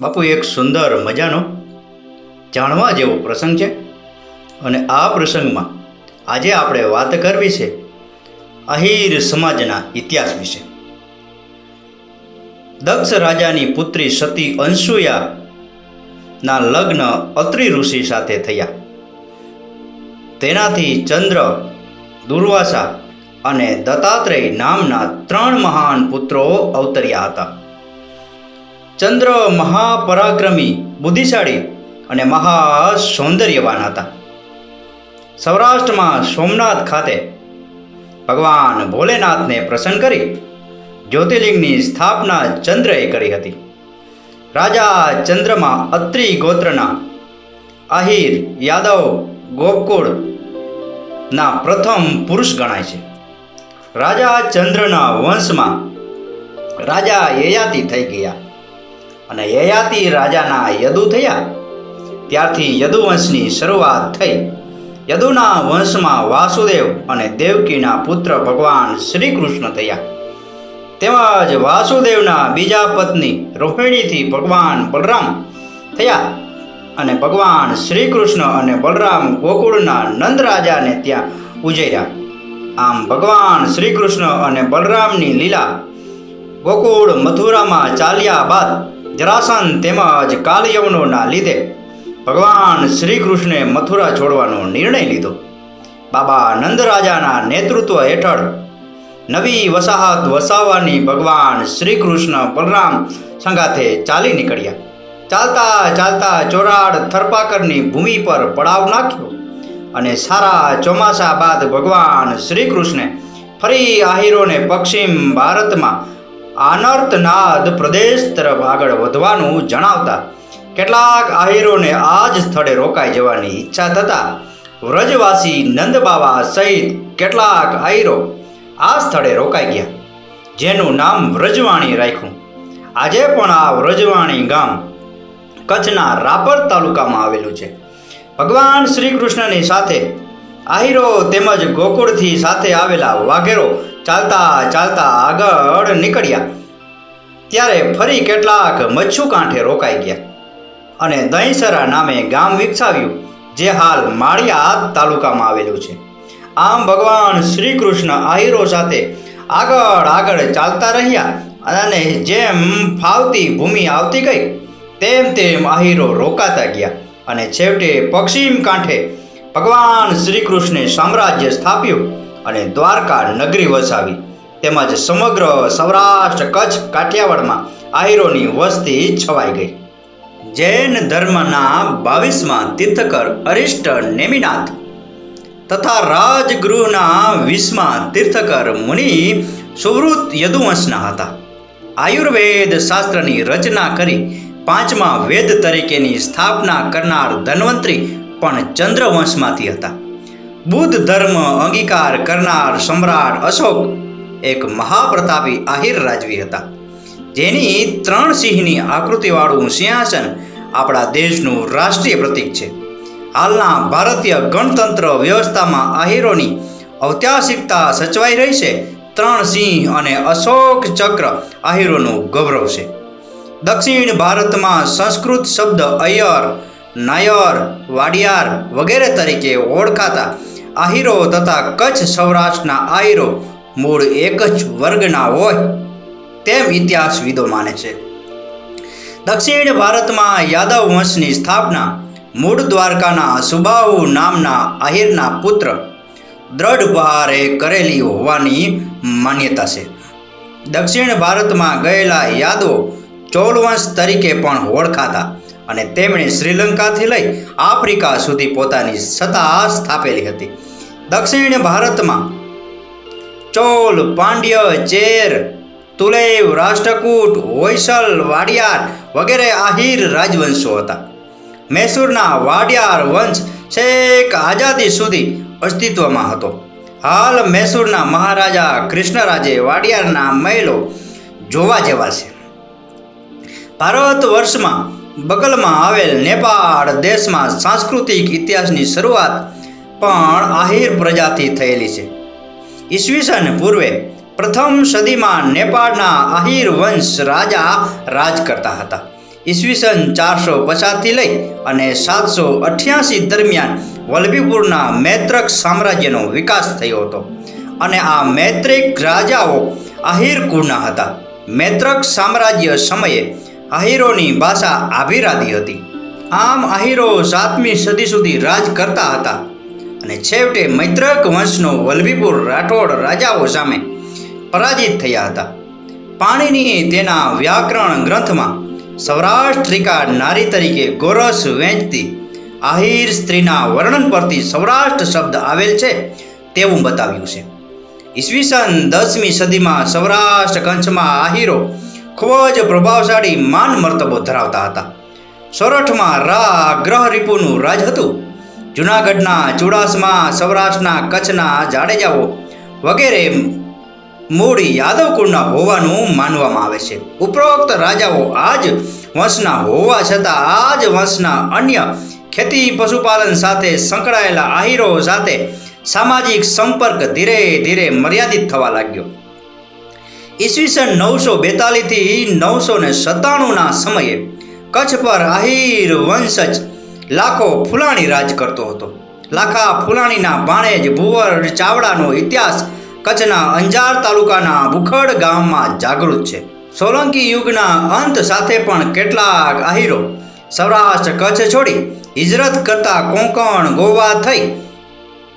બાપુ, એક સુંદર મજાનો જાણવા જેવો પ્રસંગ છે અને આ પ્રસંગમાં આજે આપણે વાત કરવી છે અહીર સમાજના ઇતિહાસ વિશે. દક્ષ રાજાની પુત્રી સતી અંશુયા ના લગ્ન અત્રિ ઋષિ સાથે થયા. તેનાથી ચંદ્ર, દુર્વાસા અને દત્તાત્રેય નામના ત્રણ મહાન પુત્રો અવતર્યા હતા. ચંદ્ર મહાપરાક્રમી, બુદ્ધિશાળી અને મહા સૌંદર્યવાન હતા. સૌરાષ્ટ્રમાં સોમનાથ ખાતે ભગવાન ભોલેનાથને પ્રસન્ન કરી જ્યોતિર્લિંગની સ્થાપના ચંદ્રએ કરી હતી. રાજા ચંદ્રમાં અત્રિ ગોત્રના આહિર યાદવ ગોપકુળ ના પ્રથમ પુરુષ ગણાય છે. રાજા ચંદ્રના વંશમાં રાજા યયાતિ થઈ ગયા. અને યયાતિ રાજાના યદુ થયા. ત્યારથી યદુવંશની શરૂઆત થઈ. યદુના વંશમાં વાસુદેવ અને દેવકીના પુત્ર ભગવાન શ્રી કૃષ્ણ થયા. તેમજ વાસુદેવના બીજા પત્ની રોહિણીથી ભગવાન બલરામ થયા અને ભગવાન શ્રી કૃષ્ણ અને બલરામ ગોકુળના નંદ રાજાને ત્યાં ઉજર્યા. આમ ભગવાન શ્રી કૃષ્ણ અને બલરામની લીલા ગોકુળ મથુરામાં ચાલ્યા બાદ જરાસન તેમજ કાલયવનોના લીધે ભગવાન શ્રી કૃષ્ણે મથુરા છોડવાનો નિર્ણય લીધો. બાબા નંદરાજાના નેતૃત્વ હેઠળ નવી વસાહત વસાવવાની ભગવાન શ્રી કૃષ્ણ બલરામ સંગાથે ચાલી નીકળ્યા. ચાલતા ચાલતા ચોરાડ થરપાકરની ભૂમિ પર પડાવ નાખ્યો અને સારા ચોમાસા બાદ ભગવાન શ્રી કૃષ્ણે ફરી આહિરોને પશ્ચિમ ભારતમાં આનર્તનાદ પ્રદેશ તરફ આગળ વધવાનું જણાવતા કેટલાક આહિરોને આ જ સ્થળે રોકાઈ જવાની ઈચ્છા થતાં વ્રજવાસી નંદબાવા સહિત કેટલાક આહિરો આ સ્થળે રોકાઈ ગયા, જેનું નામ વ્રજવાણી રાખ્યું. આજે પણ આ વ્રજવાણી ગામ કચ્છના રાપર તાલુકામાં આવેલું છે. ભગવાન શ્રી કૃષ્ણની સાથે આહિરો તેમજ ગોકુળથી સાથે આવેલા વાઘેરો ચાલતા ચાલતા આગળ નીકળ્યા. ત્યારે ફરી કેટલાક મચ્છુ કાંઠે રોકાઈ ગયા અને દહીંસરા નામે ગામ વિકસાવ્યું, જે હાલ માળિયા તાલુકામાં આવેલું છે. આમ ભગવાન શ્રી કૃષ્ણ આહિરો સાથે આગળ આગળ ચાલતા રહ્યા અને જેમ ફાવતી ભૂમિ આવતી ગઈ, તેમ તેમ આહિરો રોકાતા ગયા અને છેવટે પશ્ચિમ કાંઠે ભગવાન શ્રી કૃષ્ણે સામ્રાજ્ય સ્થાપ્યું. અને દ્વારકા નગરી વસાવી. તેમજ સમગ્ર સૌરાષ્ટ્ર કચ્છ કાઠિયાવાડમાં આહિરોની વસ્તી છવાઈ ગઈ. જૈન ધર્મના બાવીસમાં તીર્થકર અરિષ્ટ નેમિનાથ તથા રાજગૃહના વીસમાં તીર્થકર મુનિ સુવૃત યદુવંશના હતા. આયુર્વેદ શાસ્ત્રની રચના કરી પાંચમા વેદ તરીકેની સ્થાપના કરનાર ધન્વંતરી પણ ચંદ્રવંશમાંથી હતા. બુદ્ધ ધર્મ અંગીકાર કરનાર સમ્રાટ અશોક એક મહાપ્રતાપી આહિર રાજવી હતા. જેની ત્રણ સિંહની આકૃતિવાળું સિંહાસન આપણા દેશનું રાષ્ટ્રીય પ્રતીક છે. હાલના ભારતીય ગણતંત્ર વ્યવસ્થામાં આહિરોની ઐતિહાસિકતા સચવાઈ રહી છે. ત્રણ સિંહ અને અશોક ચક્ર આહિરોનું ગૌરવ છે. દક્ષિણ ભારતમાં સંસ્કૃત શબ્દ અયર નાયર, વાડિયાર વગેરે તરીકે ઓળખાતા આહિરો તથા કચ્છ સૌરાષ્ટ્રના આહિરો મૂળ એક જ વર્ગના હોય તેમ ઇતિહાસવિદો માને છે. દક્ષિણ ભારતમાં યાદવ વંશની સ્થાપના મૂળ દ્વારકાના સુબાહુ નામના આહિરના પુત્ર દ્રઢ બહારે કરેલી હોવાની માન્યતા છે. દક્ષિણ ભારતમાં ગયેલા યાદવો ચોલવંશ તરીકે પણ ઓળખાતા અને તેમણે શ્રીલંકાથી લઈ આફ્રિકા સુધી પોતાની સત્તા સ્થાપેલી હતી. દક્ષિણ ભારતમાં ચોલ, પાંડ્ય, ચેર, તુલૈવ, રાષ્ટ્રકૂટ હોયસલ વાડિયાર વગેરે આહિર રાજવંશો હતા. મૈસૂરના વાડિયાર વંશ છેક આઝાદી સુધી અસ્તિત્વમાં હતો. હાલ મૈસૂરના મહારાજા કૃષ્ણરાજે વાડિયારના મહેલો જોવા જેવા છે. ભારત વર્ષમાં બગલમાં આવેલ નેપાળ દેશમાં સાંસ્કૃતિક ઇતિહાસની શરૂઆત પણ આહિર પ્રજાતિ થયેલી છે. ઈસવીસન પૂર્વે પ્રથમ સદીમાં નેપાળના આહિર વંશ રાજા રાજ કરતા હતા. ઈસવીસન ચારસો પચાસથી લઈ અને સાતસો અઠ્યાસી દરમિયાન વલ્લભીપુરના મૈત્રક સામ્રાજ્યનો વિકાસ થયો હતો અને આ મૈત્રિક રાજાઓ આહિર કુળના હતા. મૈત્રક સામ્રાજ્ય સમયે આહિરોની ભાષા આભિરાદી હતી. આમ આહિરો સાતમી સદી સુધી રાજ કરતા હતા. અને છેવટે મૈત્રક વંશનો વલ્લભીપુર રાઠોડ રાજાઓ સામે પરાજિત થયા હતા. પાણીની તેના વ્યાકરણ ગ્રંથમાં સૌરાષ્ટ્રિકા નારી તરીકે ગોરસ વેચતી આહિર સ્ત્રીના વર્ણન પરથી સૌરાષ્ટ્ર શબ્દ આવેલ છે તેવું બતાવ્યું છે. ઈસવીસન દસમી સદીમાં સૌરાષ્ટ્ર કંચમાં આહિરો ખૂબ જ પ્રભાવશાળી માન મર્તબો ધરાવતા હતા. સોરઠમાં રા ગ્રહ રિપુનું રાજ હતું. જુનાગઢના ચુડાસમા, સૌરાષ્ટ્રના કચ્છના જાડેજાઓ વગેરે મૂળ યાદવ કુળના હોવાનું માનવામાં આવે છે. ઉપરોક્ત રાજાઓ આ જ વંશના હોવા છતાં આ જ વંશના અન્ય ખેતી પશુપાલન સાથે સંકળાયેલા આહિરો સાથે સામાજિક સંપર્ક ધીરે ધીરે મર્યાદિત થવા લાગ્યો. ઈસવીસન નવસો બેતાલીસથી નવસો ને સત્તાણુંના સમયે કચ્છ પર આહિર વંશજ લાખો ફુલાણી રાજ કરતો હતો. લાખા ફુલાણીના ભાણેજ ભુવર, ચાવડાનો ઇતિહાસ કચ્છના અંજાર તાલુકાના ભુખડ ગામમાં જાગૃત છે. સોલંકી યુગના અંત સાથે પણ કેટલાક આહીરો સૌરાષ્ટ્ર કચ્છ છોડી હિજરત કરતા કોંકણ, ગોવા થઈ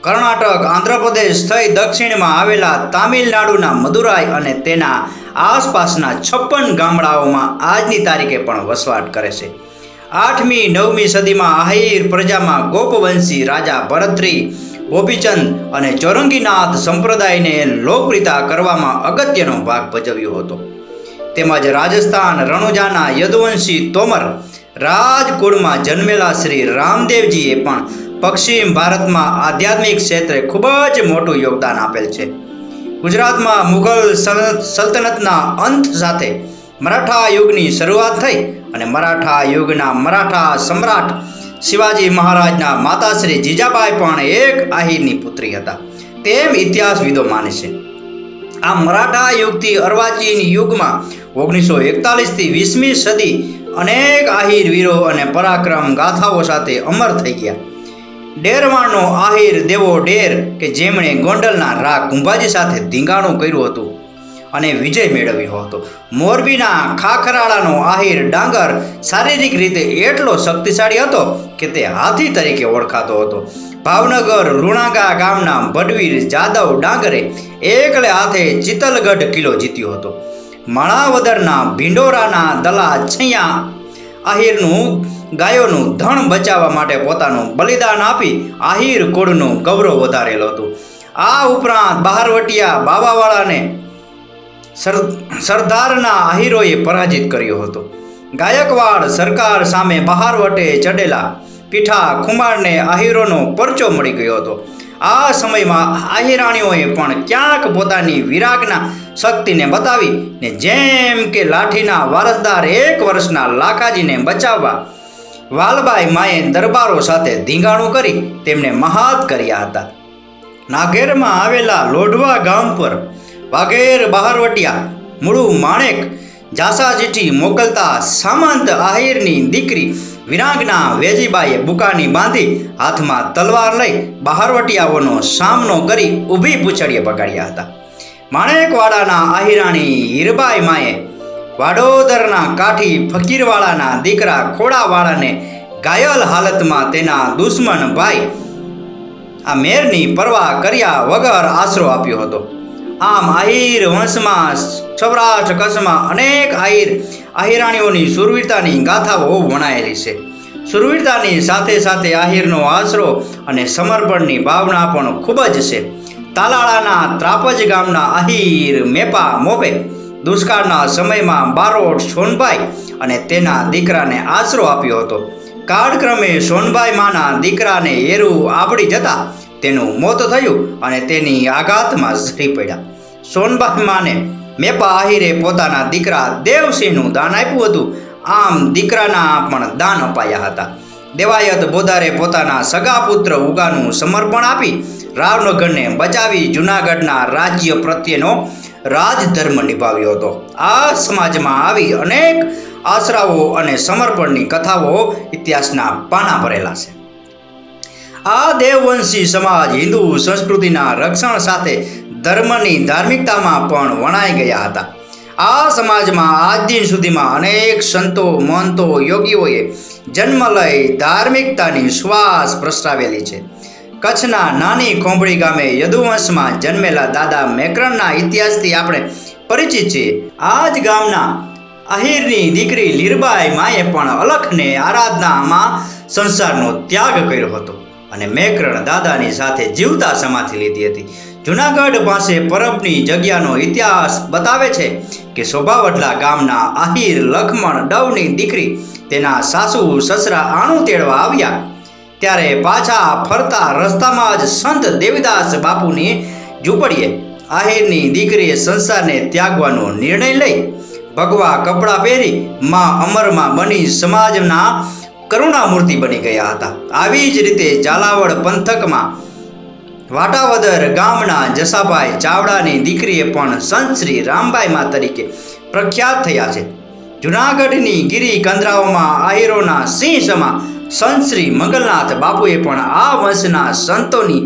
કર્ણાટક, આંધ્રપ્રદેશ થઈ દક્ષિણમાં આવેલા તામિલનાડુના મદુરાઈ અને તેના આસપાસના છપ્પન ગામડાઓમાં આજની તારીખે પણ વસવાટ કરે છે. આઠમી, નવમી સદીમાં આહિર પ્રજામાં ગોપવંશી રાજા ભરતરી, ગોપીચંદ અને ચોરંગીનાથ સંપ્રદાયને લોકપ્રિયતા કરવામાં અગત્યનો ભાગ ભજવ્યો હતો. તેમજ રાજસ્થાન રણુજાના યદુવંશી તોમર રાજકુળમાં જન્મેલા શ્રી રામદેવજીએ પણ પશ્ચિમ ભારતમાં આધ્યાત્મિક ક્ષેત્રે ખૂબ જ મોટું યોગદાન આપેલ છે. ગુજરાતમાં મુઘલ સલ- સલ્તનતના અંત સાથે મરાઠા યુગની શરૂઆત થઈ અને મરાઠા યુગના મરાઠા સમ્રાટ શિવાજી મહારાજના માતાશ્રી જીજાબાઈ પણ એક આહિરની પુત્રી હતા. તેમ ઇતિહાસવિદો માને છે. આ મરાઠા યુગથી અર્વાચીન યુગમાં ઓગણીસો એકતાલીસથી વીસમી સદી અનેક આહિર વીરો અને પરાક્રમ ગાથાઓ સાથે અમર થઈ ગયા. ડેરવાણનો આહિર દેવો ડેર કે જેમણે ગોંડલના રા કુંભાજી સાથે ધીંગાણું કર્યું હતું. અને વિજય મેળવ્યો હતો. મોરબીના ખાખરાળાનો આહિર ડાંગર શારીરિક રીતે એટલો શક્તિશાળી હતો કે તે હાથી તરીકે ઓળખાતો હતો. ભાવનગર લુણાગા ગામના ભડવીર જાદવ ડાંગરે એકલે હાથે ચિતલગઢ કિલ્લો જીત્યો હતો. માણાવદરના ભિંડોરાના દલા છૈયા આહિરનું ગાયોનું ધણ બચાવવા માટે પોતાનું બલિદાન આપી આહિર કુળનું ગૌરવ વધારેલું હતું. આ ઉપરાંત બહારવટિયા બાવાવાળાને સરદારના આહિરોએ પરાજિત કર્યો હતો. ગાયકવાડ સરકાર સામે બહારવટે ચડેલા પીઠા ખુમારને આહિરોનો પરચો મળી ગયો હતો. આ સમયમાં આહિરાણીઓએ પણ ક્યાંક પોતાની વિરાગના શક્તિને બતાવી ને જેમ કે લાઠીના વારસદાર એક વર્ષના લાખાજીને બચાવવા, વાલબાઈ માએ દરબારો સાથે ધીંગાણું કરી તેમને મહાત કર્યા હતા. નાગેરમાં આવેલા લોઢવા ગામ પર વાઘેર બહારવટિયા, મૂળું માણેક, જાસા ચીઠી મોકલતા સામંત આહિરની દીકરી વિરાગના વેજીબાઈએ બુકાની બાંધી હાથમાં તલવાર લઈ બહારવટિયાઓનો સામનો કરી ઊભી પૂછડીએ પગાડ્યા હતા. માણેકવાડાના આહિરાણી હીરબાઈ માએ વાડોદરના કાઠી ફકીરવાળાના દીકરા ખોડાવાળાને ઘાયલ હાલતમાં તેના દુશ્મન ભાઈ આ મેરની પરવા કર્યા વગર આશરો આપ્યો હતો. આમ આહિર વંશમાં સૌરાષ્ટ્ર કચ્છમાં અનેક આહિર આહિરાણીઓની સુરવીરતાની ગાથાઓ વણાયેલી છે. સુરવીરતાની સાથે સાથે આહિરનો આશરો અને સમર્પણની ભાવના પણ ખૂબ જ છે. તાલાળાના ત્રાપજ ગામના આહિર મેપા મોબે દુષ્કાળના સમયમાં બારોટ સોનભાઈ અને તેના દીકરાને આશરો આપ્યો હતો. કાળક્રમે સોનભાઈ માના દીકરાને એરું આવડી જતા તેનું મોત થયું અને તેની આઘાતમાં ઝરી પડ્યા. સોનબાઈ માને મેપા આહિરે પોતાના દીકરા દેવસિંહનું દાન આપ્યું હતું. આમ દીકરાના પણ દાન અપાયા હતા. દેવાયત બોધારે પોતાના સગા પુત્ર ઉગાનું સમર્પણ આપી રાવનગરને બચાવી જૂનાગઢના રાજ્ય પ્રત્યેનો રાજધર્મ નિભાવ્યો હતો. આ સમાજમાં આવી અનેક આશરાઓ અને સમર્પણની કથાઓ ઇતિહાસના પાના ભરેલા છે. આ દેવવંશી સમાજ હિન્દુ સંસ્કૃતિના રક્ષણ સાથે ધર્મની ધાર્મિકતામાં પણ વણાઈ ગયા હતા. આ સમાજમાં આજ દિન સુધીમાં અનેક સંતો, મહંતો, યોગીઓએ જન્મ લઈ ધાર્મિકતાની શ્વાસ પ્રસરાવેલી છે. કચ્છના નાની ખોંભળી ગામે યદુવંશમાં જન્મેલા દાદા મેકરણના ઇતિહાસથી આપણે પરિચિત છીએ. આ જ ગામના આહિરની દીકરી લીરબાઈ માએ પણ અલખને આરાધનામાં સંસારનો ત્યાગ કર્યો હતો. અને મેકરણ દાદાની સાથે જીવતા સમાધિ લીધી હતી. જુનાગઢ પાસે પરબની જગ્યાનો ઇતિહાસ બતાવે છે કે શોભાવડલા ગામના આહિર લખમણ ડવની દીકરી તેના સાસુ સસરા આણું તેડવા આવ્યા. ત્યારે પાછા ફરતા રસ્તામાં જ સંત દેવીદાસ બાપુની ઝૂંપડીએ. આહિરની દીકરીએ સંસારને ત્યાગવાનો નિર્ણય લઈ ભગવા કપડાં પહેરી માં અમરમાં બની સમાજના કરુણામૂર્તિ બની ગયા હતા. આવી જ રીતે ઝાલાવાડ પંથકમાં વાટાવદર ગામના જસાભાઈ ચાવડાની દીકરીએ પણ સંત શ્રી રામબાઈમાં તરીકે પ્રખ્યાત થયા છે. જુનાગઢની ગીરી કંદરાઓમાં આહિરોના સિંહ સમા સંત શ્રી મંગલનાથ બાપુએ પણ આ વંશના સંતોની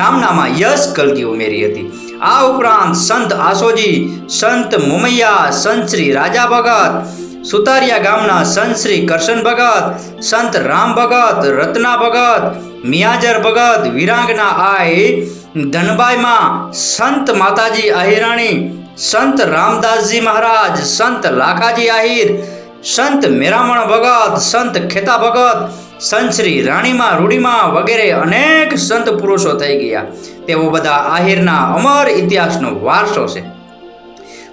નામનામાં યશ કલગી ઉમેરી હતી. આ ઉપરાંત સંત આસોજી, સંત મુમૈયા, સંત શ્રી રાજા ભગત સુતારિયા ગામના સંત શ્રી કરશન ભગત, સંત રામ ભગત, રત્ના ભગત, મિયાજર ભગત, વિરાંગના આય ધનબાઈમાં સંત માતાજી આહિરાણી સંત રામદાસજી મહારાજ, સંત લાખાજી આહિર, સંત મેરામણ ભગત, સંત ખેતા ભગત, સંત શ્રી રાણીમાં રૂડીમાં વગેરે અનેક સંત પુરુષો થઈ ગયા. તેઓ બધા આહિરના અમર ઇતિહાસનો વારસો છે.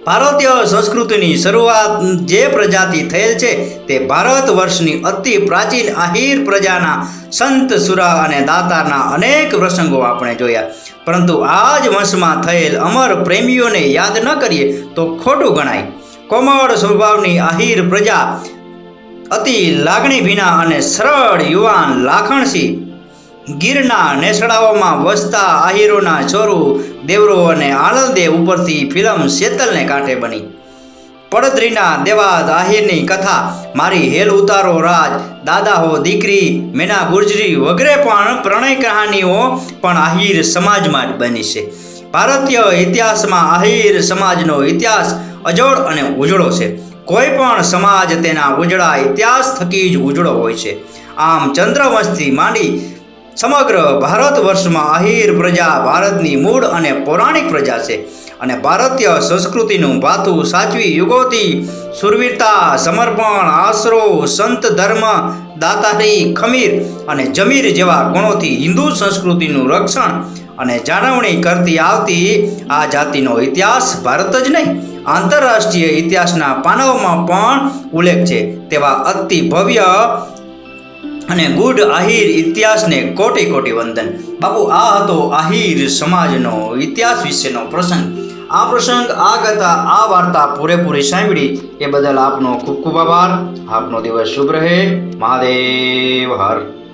ભારતીય સંસ્કૃતિની શરૂઆત જે પ્રજાતિ થયેલ છે તે ભારત વર્ષની અતિ પ્રાચીન આહિર પ્રજાના સંત, સુરા અને દાતારના અનેક પ્રસંગો આપણે જોયા. પરંતુ આ જ વંશમાં થયેલ અમર પ્રેમીઓને યાદ ન કરીએ તો ખોટું ગણાય. કોમળ સ્વભાવની આહિર પ્રજા અતિ લાગણી ભીના અને સરળ યુવાન લાખણસિંહ ગીરના નેસડાઓમાં વસતા આહિરોના ચોરુ, દેવરો અને આનંદે ઉપરથી ફિલ્મ શેતલને કાંઠે બની. પડદરીના દેવાદ આહિરની કથા, મારી હેલ ઉતારો રાજ, દાદા હો દીકરી, મેના ગુર્જરી વગેરે પણ પ્રણય કહાનીઓ પણ આહિર સમાજમાં જ બની છે. ભારતીય ઇતિહાસમાં આહિર સમાજનો ઇતિહાસ અજોડ અને ઉજળો છે. કોઈ પણ સમાજ તેના ઉજળા ઇતિહાસ થકી જ ઉજળો હોય છે. આમ ચંદ્રવંશથી માંડી સમગ્ર ભારત વર્ષમાં અહીર પ્રજા ભારતની મૂળ અને પૌરાણિક પ્રજા છે. અને ભારતીય સંસ્કૃતિનું ભાથું સાચવી યુગોથી સુરવીરતા, સમર્પણ, આશરો, સંત ધર્મ દાતારી ખમીર અને જમીર જેવા ગુણોથી હિન્દુ સંસ્કૃતિનું રક્ષણ અને જાળવણી કરતી આવતી આ જાતિનો ઇતિહાસ ભારત જ નહીં, આંતરરાષ્ટ્રીય ઇતિહાસના પાનાઓમાં પણ ઉલ્લેખ છે. તેવા અતિ ભવ્ય અને ગુડ આહિર ઇતિહાસને કોટી કોટી વંદન. બાપુ, આ હતો આહિર સમાજનો ઇતિહાસ વિશેનો પ્રસંગ. આ પ્રસંગ આ કથા આ વાર્તા પૂરેપૂરી સાંભળી. એ બદલ આપનો ખૂબ ખૂબ આભાર. આપનો દિવસ શુભ રહે. મહાદેવ, હર.